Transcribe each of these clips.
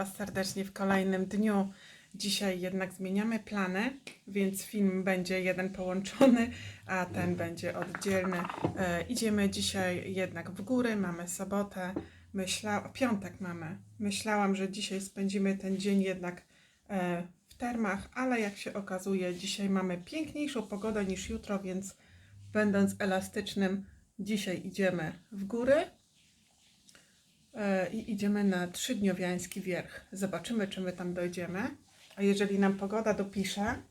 Was serdecznie w kolejnym dniu. Dzisiaj jednak zmieniamy plany, więc film będzie jeden połączony, a ten będzie oddzielny. E, idziemy dzisiaj jednak w góry, mamy sobotę, myśla... piątek mamy. Myślałam, że dzisiaj spędzimy ten dzień jednak e, w termach, ale jak się okazuje, dzisiaj mamy piękniejszą pogodę niż jutro, więc będąc elastycznym, dzisiaj idziemy w góry. E, i idziemy na trzydniowiański wierch. Zobaczymy, czy my tam dojdziemy. A jeżeli nam pogoda dopisze,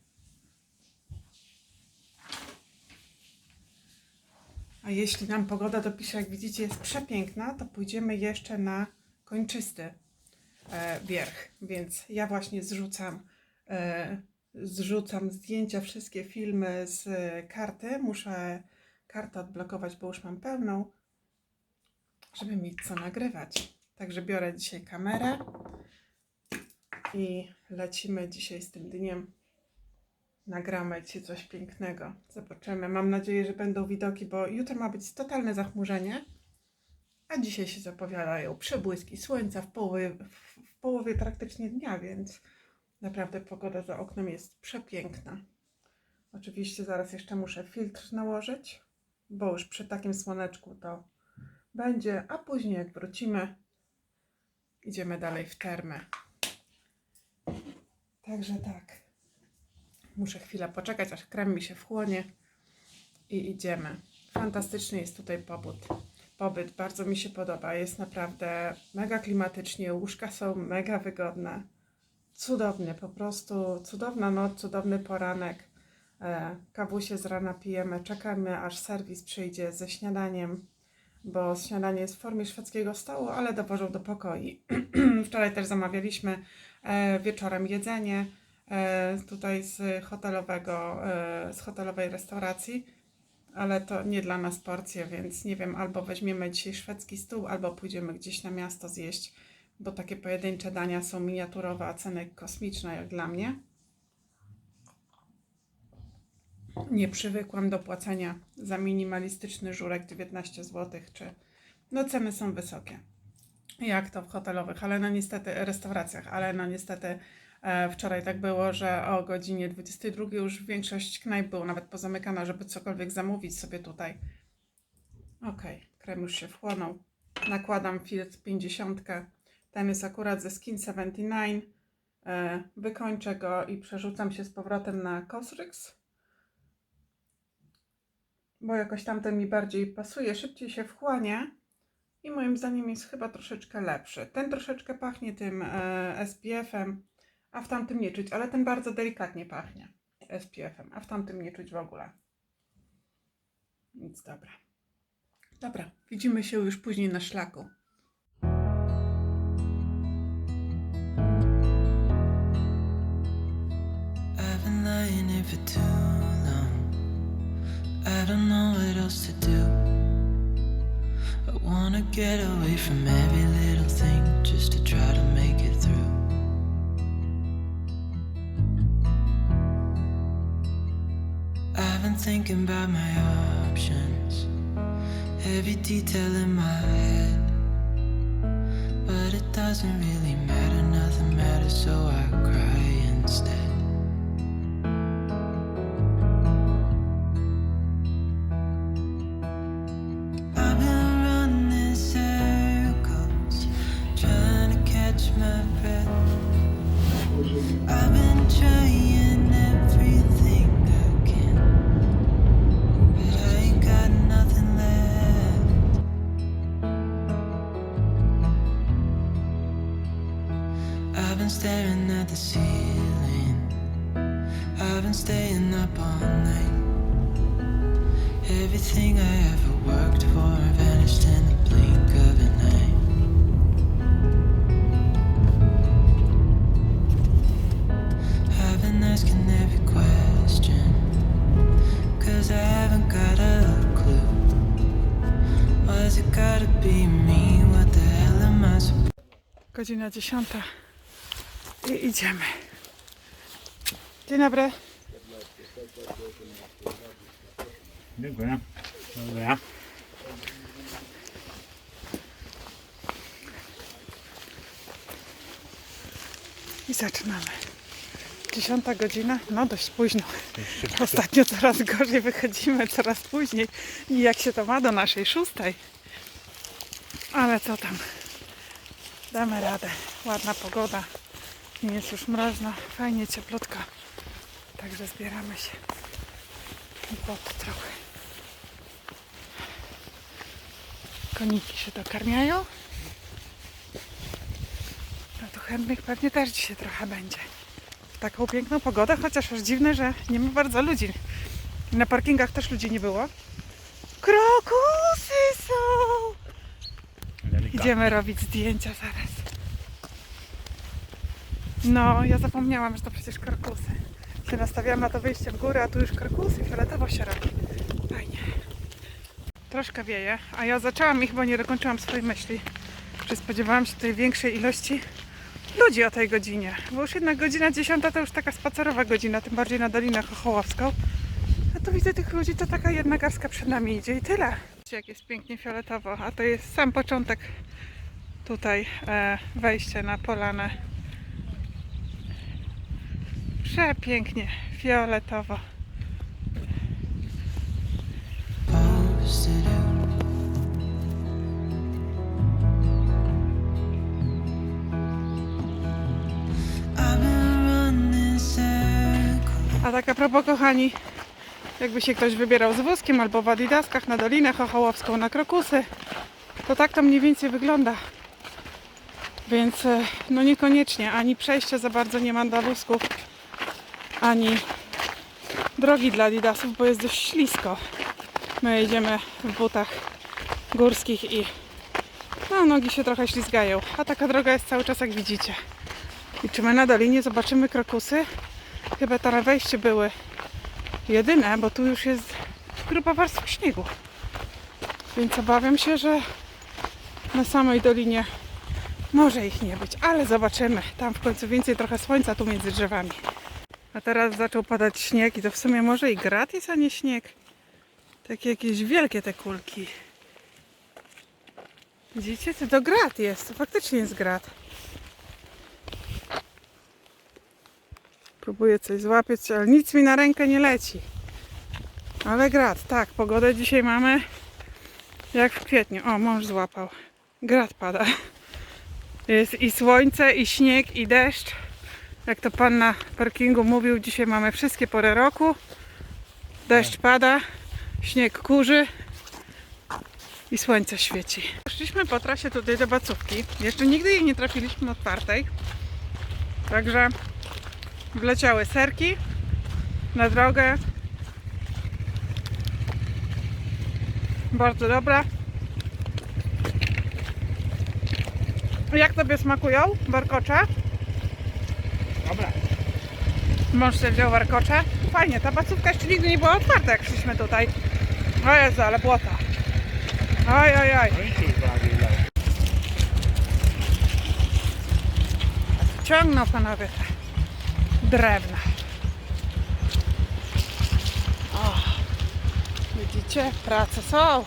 a jeśli nam pogoda dopisze, jak widzicie, jest przepiękna, to pójdziemy jeszcze na kończysty e, wierch. Więc ja właśnie zrzucam, e, zrzucam zdjęcia, wszystkie filmy z karty. Muszę kartę odblokować, bo już mam pełną żeby mieć co nagrywać. Także biorę dzisiaj kamerę i lecimy dzisiaj z tym dniem. Nagramy Ci coś pięknego. Zobaczymy. Mam nadzieję, że będą widoki, bo jutro ma być totalne zachmurzenie, a dzisiaj się zapowiadają przebłyski słońca w połowie, w połowie praktycznie dnia, więc naprawdę pogoda za oknem jest przepiękna. Oczywiście zaraz jeszcze muszę filtr nałożyć, bo już przy takim słoneczku to będzie, a później jak wrócimy, idziemy dalej w termę. Także tak. Muszę chwilę poczekać, aż krem mi się wchłonie i idziemy. Fantastyczny jest tutaj pobyt. Pobyt bardzo mi się podoba. Jest naprawdę mega klimatycznie. Łóżka są mega wygodne. Cudownie, po prostu cudowna noc, cudowny poranek. E, Kawusie z rana pijemy, czekamy aż serwis przyjdzie ze śniadaniem bo śniadanie jest w formie szwedzkiego stołu, ale dowożą do pokoi. Wczoraj też zamawialiśmy e, wieczorem jedzenie e, tutaj z hotelowego, e, z hotelowej restauracji, ale to nie dla nas porcje, więc nie wiem, albo weźmiemy dzisiaj szwedzki stół, albo pójdziemy gdzieś na miasto zjeść, bo takie pojedyncze dania są miniaturowe, a ceny kosmiczne jak dla mnie. Nie przywykłam do płacenia za minimalistyczny żurek 19 zł, czy no ceny są wysokie. Jak to w hotelowych, ale no niestety restauracjach, ale no niestety e, wczoraj tak było, że o godzinie 22 już większość knajp było nawet pozamykana, żeby cokolwiek zamówić sobie tutaj. Okej, krem już się wchłonął. Nakładam filtr 50. Ten jest akurat ze Skin 79. E, wykończę go i przerzucam się z powrotem na Cosrx bo jakoś tamten mi bardziej pasuje, szybciej się wchłania i moim zdaniem jest chyba troszeczkę lepszy. Ten troszeczkę pachnie tym e, SPF-em, a w tamtym nie czuć, ale ten bardzo delikatnie pachnie SPF-em, a w tamtym nie czuć w ogóle. Więc dobra. Dobra, widzimy się już później na szlaku. Lying here for. I don't know what else to do. I wanna get away from every little thing just to try to make it through. I've been thinking about my options, every detail in my head. But it doesn't really matter, nothing matters, so I cry Godzina 10 i idziemy. Dzień dobry. Dziękuję. Dobra. zaczynamy. Dziesiąta godzina, no dość późno. Ostatnio coraz gorzej wychodzimy, coraz później. I jak się to ma do naszej szóstej. Ale co tam? Damy radę. Ładna pogoda. Nie jest już mroźno. Fajnie, cieplotka. Także zbieramy się. I pot trochę. Koniki się dokarmiają. No to chętnych pewnie też dzisiaj trochę będzie. W taką piękną pogodę, chociaż aż dziwne, że nie ma bardzo ludzi. Na parkingach też ludzi nie było. Krokusy są! Idziemy robić zdjęcia zaraz. No, ja zapomniałam, że to przecież krokusy. Się nastawiałam na to wyjście w górę, a tu już krokusy, fioletowo się robi. Fajnie. Troszkę wieje, a ja zaczęłam i chyba nie dokończyłam swojej myśli. Że spodziewałam się tutaj większej ilości ludzi o tej godzinie. Bo już jednak godzina 10 to już taka spacerowa godzina, tym bardziej na Dolinę Chochołowską. A tu widzę tych ludzi, to taka jedna garstka przed nami idzie i tyle. Widzicie, jak jest pięknie fioletowo, a to jest sam początek tutaj e, wejście na polanę. Przepięknie, fioletowo. A tak a propos, kochani, jakby się ktoś wybierał z wózkiem albo w Adidaskach na Dolinę Chochołowską, na Krokusy, to tak to mniej więcej wygląda. Więc e, no niekoniecznie, ani przejścia za bardzo nie ma dla wózków, ani drogi dla Adidasów, bo jest dość ślisko. My jedziemy w butach górskich i no, nogi się trochę ślizgają, a taka droga jest cały czas jak widzicie. I czy my na Dolinie zobaczymy krokusy? Chyba na wejście były jedyne, bo tu już jest gruba warstwa śniegu. Więc obawiam się, że na samej dolinie może ich nie być, ale zobaczymy. Tam w końcu więcej trochę słońca tu między drzewami. A teraz zaczął padać śnieg i to w sumie może i gratis, a nie śnieg. Takie jakieś wielkie te kulki. Widzicie? To, to grat jest. To faktycznie jest grat. Próbuję coś złapać, ale nic mi na rękę nie leci. Ale grat, tak, pogodę dzisiaj mamy jak w kwietniu. O, mąż złapał. Grat pada. Jest i słońce, i śnieg, i deszcz. Jak to pan na parkingu mówił, dzisiaj mamy wszystkie pory roku. Deszcz pada, śnieg kurzy i słońce świeci. Szliśmy po trasie tutaj do Bacówki. Jeszcze nigdy jej nie trafiliśmy otwartej. Także wleciały serki na drogę. Bardzo dobra. Jak tobie smakują warkocze? Dobra. Mąż sobie wziął warkocze. Fajnie, ta bacówka jeszcze nigdy nie była otwarta jak szliśmy tutaj. O Jezu, ale błota. Oj, oj, oj. No no. Ciągną panowie drewna. O, widzicie, prace są.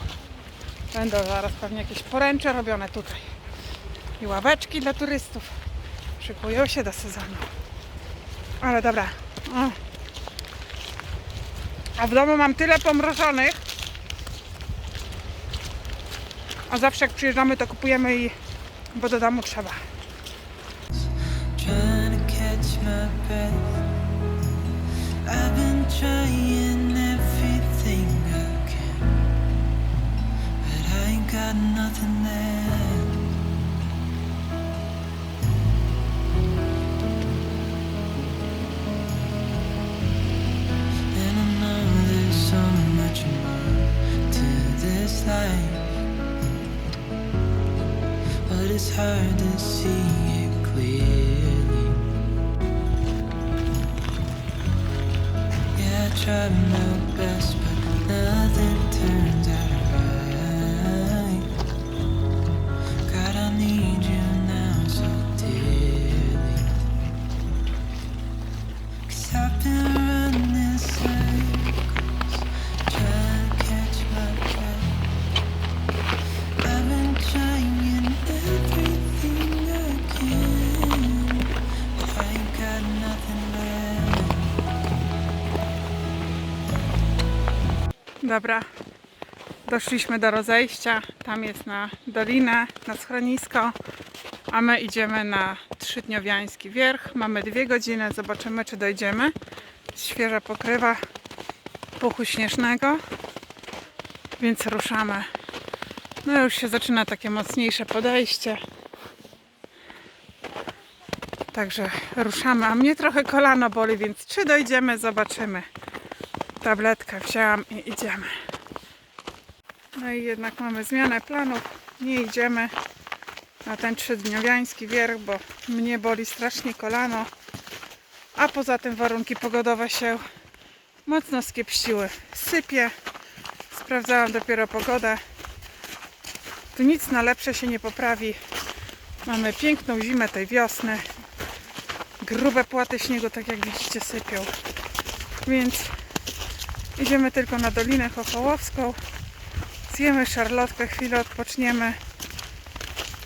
Będą zaraz pewnie jakieś poręcze robione tutaj. I ławeczki dla turystów. Szykują się do sezonu. Ale dobra. O. A w domu mam tyle pomrożonych. A zawsze jak przyjeżdżamy to kupujemy i bo do domu trzeba. Catch my breath. I've been trying Dobra. Doszliśmy do rozejścia. Tam jest na dolinę, na schronisko. A my idziemy na trzydniowiański wierch. Mamy dwie godziny. Zobaczymy, czy dojdziemy. Świeża pokrywa puchu śnieżnego. Więc ruszamy. No już się zaczyna takie mocniejsze podejście. Także ruszamy. A mnie trochę kolano boli, więc czy dojdziemy, zobaczymy. Tabletkę wzięłam i idziemy. No i jednak mamy zmianę planów. Nie idziemy na ten trzydniowiański wierch, bo mnie boli strasznie kolano. A poza tym warunki pogodowe się mocno skiepściły. Sypie. Sprawdzałam dopiero pogodę. Tu nic na lepsze się nie poprawi. Mamy piękną zimę tej wiosny. Grube płaty śniegu, tak jak widzicie, sypią. Więc idziemy tylko na Dolinę Chochołowską. Zjemy szarlotkę, chwilę odpoczniemy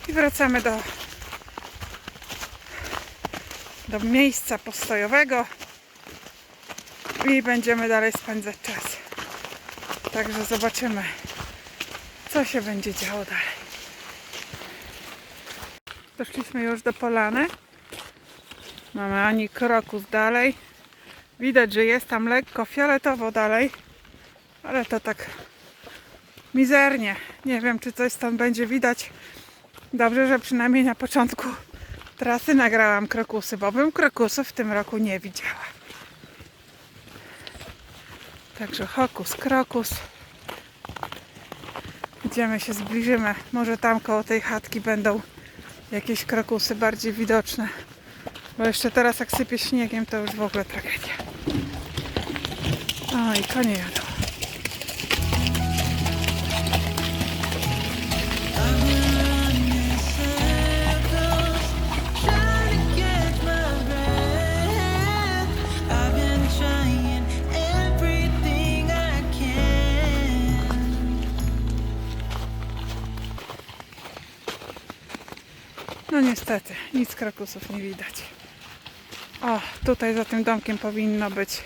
i wracamy do, do miejsca postojowego i będziemy dalej spędzać czas. Także zobaczymy, co się będzie działo dalej. Doszliśmy już do polany. Mamy ani kroków dalej. Widać, że jest tam lekko fioletowo dalej, ale to tak mizernie. Nie wiem, czy coś tam będzie widać. Dobrze, że przynajmniej na początku trasy nagrałam krokusy, bo bym krokusów w tym roku nie widziała. Także hokus, krokus. Idziemy się zbliżymy. Może tam koło tej chatki będą jakieś krokusy bardziej widoczne. Bo jeszcze teraz jak sypie śniegiem, to już w ogóle tragedia. My breath. I've been trying everything I can. No niestety, nic krakusów nie widać. O, tutaj za tym domkiem powinno być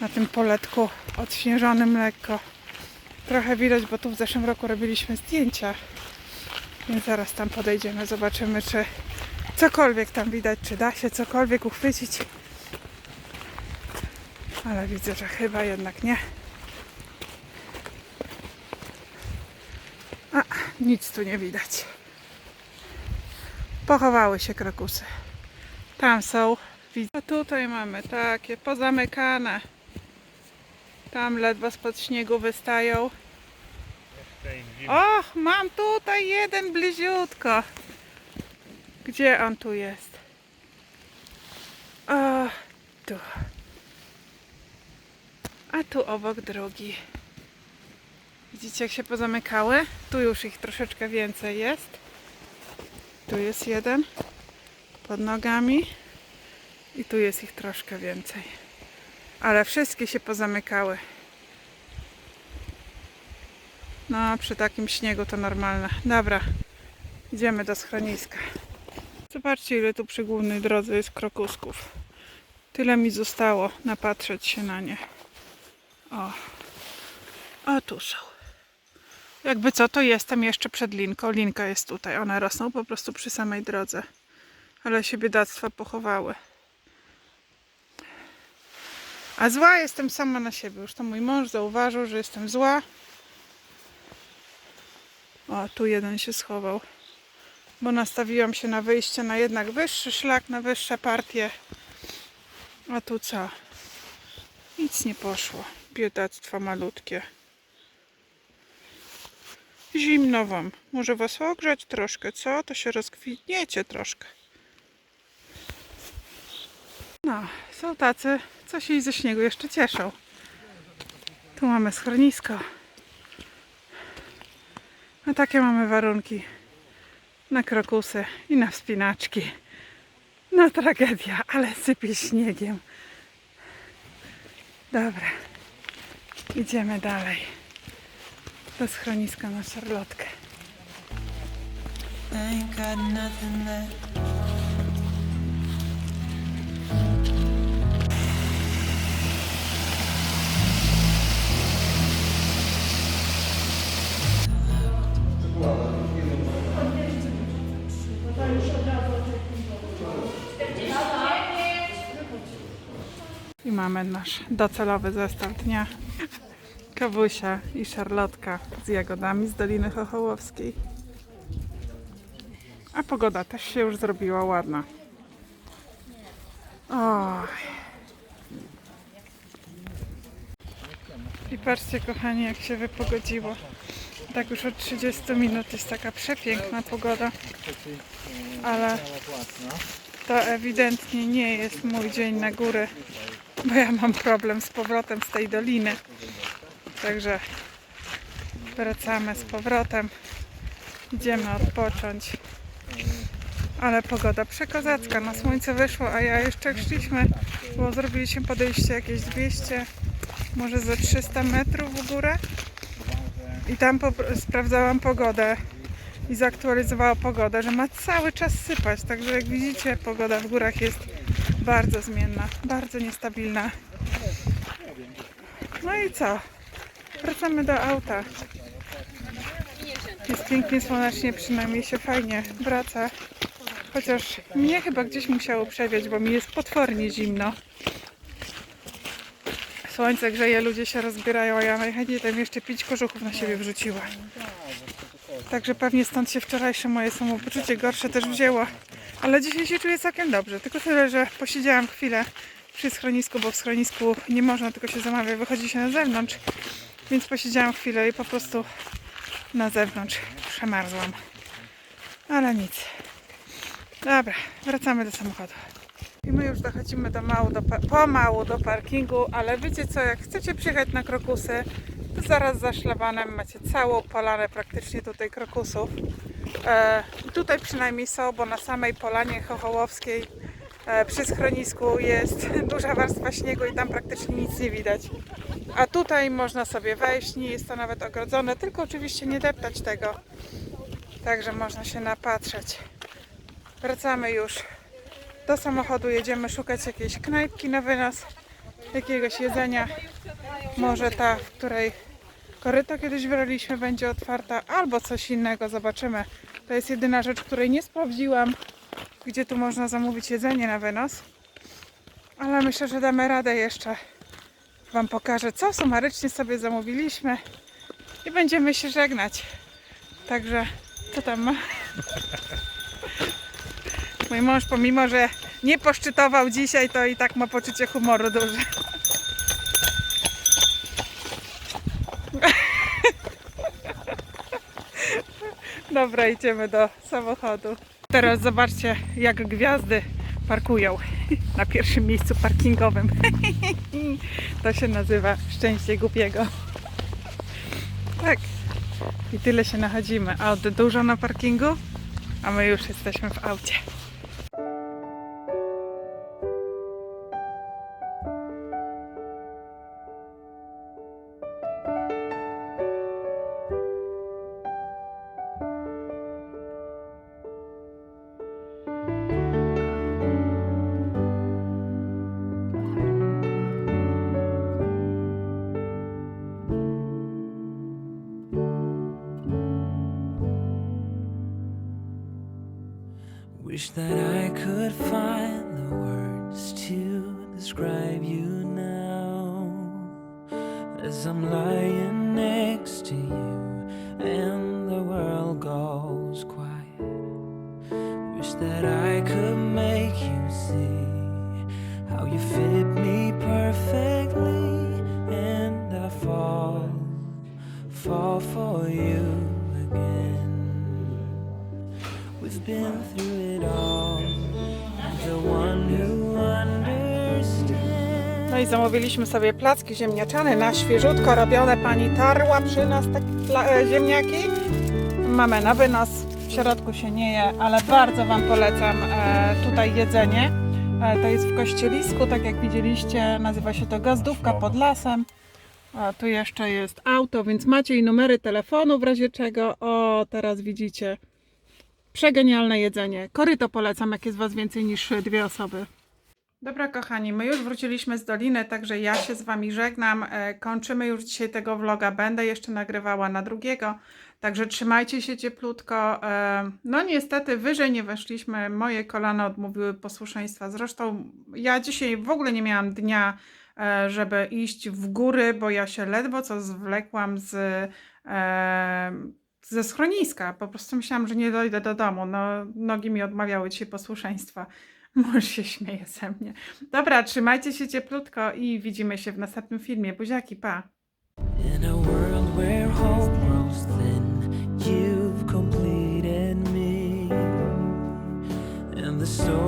na tym poletku odśnieżonym lekko. Trochę widać, bo tu w zeszłym roku robiliśmy zdjęcia. Więc zaraz tam podejdziemy, zobaczymy, czy cokolwiek tam widać, czy da się cokolwiek uchwycić. Ale widzę, że chyba jednak nie. A, nic tu nie widać. Pochowały się krokusy. Tam są. A tutaj mamy takie pozamykane. Tam ledwo spod śniegu wystają. Och, mam tutaj jeden bliziutko. Gdzie on tu jest? O, tu. A tu obok drugi. Widzicie jak się pozamykały? Tu już ich troszeczkę więcej jest. Tu jest jeden pod nogami i tu jest ich troszkę więcej. Ale wszystkie się pozamykały. No, przy takim śniegu to normalne. Dobra, idziemy do schroniska. Zobaczcie, ile tu przy głównej drodze jest krokusków. Tyle mi zostało napatrzeć się na nie. O, o tu są. Jakby co, to jestem jeszcze przed linką. Linka jest tutaj. One rosną po prostu przy samej drodze. Ale się biedactwa pochowały. A zła jestem sama na siebie. Już to mój mąż zauważył, że jestem zła. O, tu jeden się schował. Bo nastawiłam się na wyjście na jednak wyższy szlak, na wyższe partie. A tu co? Nic nie poszło. Biedactwa malutkie. Zimno wam. Może was ogrzać troszkę, co? To się rozkwitniecie troszkę. No, są tacy, co się i ze śniegu jeszcze cieszą. Tu mamy schronisko. No takie mamy warunki na krokusy i na wspinaczki. No tragedia, ale sypie śniegiem. Dobra, idziemy dalej do schroniska na szarlotkę. Ain't got nothing left. Mamy nasz docelowy zestaw dnia. Kawusia i szarlotka z jagodami z Doliny Chochołowskiej. A pogoda też się już zrobiła ładna. Oj. I patrzcie kochani jak się wypogodziło. Tak już od 30 minut jest taka przepiękna pogoda. Ale to ewidentnie nie jest mój dzień na górę, bo ja mam problem z powrotem z tej doliny. Także wracamy z powrotem. Idziemy odpocząć. Ale pogoda przekozacka. Na słońce wyszło, a ja jeszcze szliśmy, bo zrobiliśmy podejście jakieś 200, może ze 300 metrów w górę. I tam po, sprawdzałam pogodę i zaktualizowała pogodę, że ma cały czas sypać. Także jak widzicie, pogoda w górach jest bardzo zmienna, bardzo niestabilna. No i co? Wracamy do auta. Jest pięknie słonecznie, przynajmniej się fajnie wraca. Chociaż mnie chyba gdzieś musiało przewiać, bo mi jest potwornie zimno. Słońce grzeje, ludzie się rozbierają, a ja najchętniej tam jeszcze pięć kożuchów na siebie wrzuciła. Także pewnie stąd się wczorajsze moje samopoczucie gorsze też wzięło. Ale dzisiaj się czuję całkiem dobrze. Tylko tyle, że posiedziałam chwilę przy schronisku, bo w schronisku nie można, tylko się zamawia, wychodzi się na zewnątrz. Więc posiedziałam chwilę i po prostu na zewnątrz przemarzłam. Ale nic. Dobra, wracamy do samochodu. I my już dochodzimy do mału, do, pomału do parkingu, ale wiecie co, jak chcecie przyjechać na krokusy, to zaraz za szlabanem macie całą polanę praktycznie tutaj krokusów. E, tutaj przynajmniej są, bo na samej polanie chochołowskiej e, przy schronisku jest duża warstwa śniegu i tam praktycznie nic nie widać. A tutaj można sobie wejść, nie jest to nawet ogrodzone, tylko oczywiście nie deptać tego. Także można się napatrzeć. Wracamy już do samochodu, jedziemy szukać jakiejś knajpki na wynos, jakiegoś jedzenia. Może ta, w której koryto kiedyś braliśmy, będzie otwarta, albo coś innego, zobaczymy. To jest jedyna rzecz, której nie sprawdziłam, gdzie tu można zamówić jedzenie na wynos. Ale myślę, że damy radę jeszcze. Wam pokażę, co sumarycznie sobie zamówiliśmy i będziemy się żegnać. Także, co tam ma? Mój mąż, pomimo że nie poszczytował dzisiaj, to i tak ma poczucie humoru duże. Dobra, idziemy do samochodu. Teraz zobaczcie, jak gwiazdy parkują na pierwszym miejscu parkingowym. To się nazywa szczęście głupiego. Tak. I tyle się nachodzimy. Aut dużo na parkingu, a my już jesteśmy w aucie. As I'm lying next to you and the world goes quiet. Wish that I could make you see how you fit me perfectly and I fall, fall for you again. We've been through it all. The one who. No i zamówiliśmy sobie placki ziemniaczane na świeżutko robione. Pani tarła przy nas pla- e, ziemniaki. Mamy na wynos. W środku się nie je, ale bardzo Wam polecam e, tutaj jedzenie. E, to jest w kościelisku, tak jak widzieliście. Nazywa się to Gazdówka pod lasem. A tu jeszcze jest auto, więc macie i numery telefonu w razie czego. O, teraz widzicie. Przegenialne jedzenie. Koryto polecam, jak jest Was więcej niż dwie osoby. Dobra, kochani, my już wróciliśmy z doliny, także ja się z Wami żegnam. E, Kończymy już dzisiaj tego vloga. Będę jeszcze nagrywała na drugiego, także trzymajcie się cieplutko. E, No, niestety, wyżej nie weszliśmy. Moje kolana odmówiły posłuszeństwa. Zresztą, ja dzisiaj w ogóle nie miałam dnia, e, żeby iść w góry, bo ja się ledwo co zwlekłam z. Ze schroniska. Po prostu myślałam, że nie dojdę do domu. No, nogi mi odmawiały dzisiaj posłuszeństwa. Mąż się śmieje ze mnie. Dobra, trzymajcie się cieplutko i widzimy się w następnym filmie. Buziaki, pa! In a world where hope grows thin, you've completed me. And the story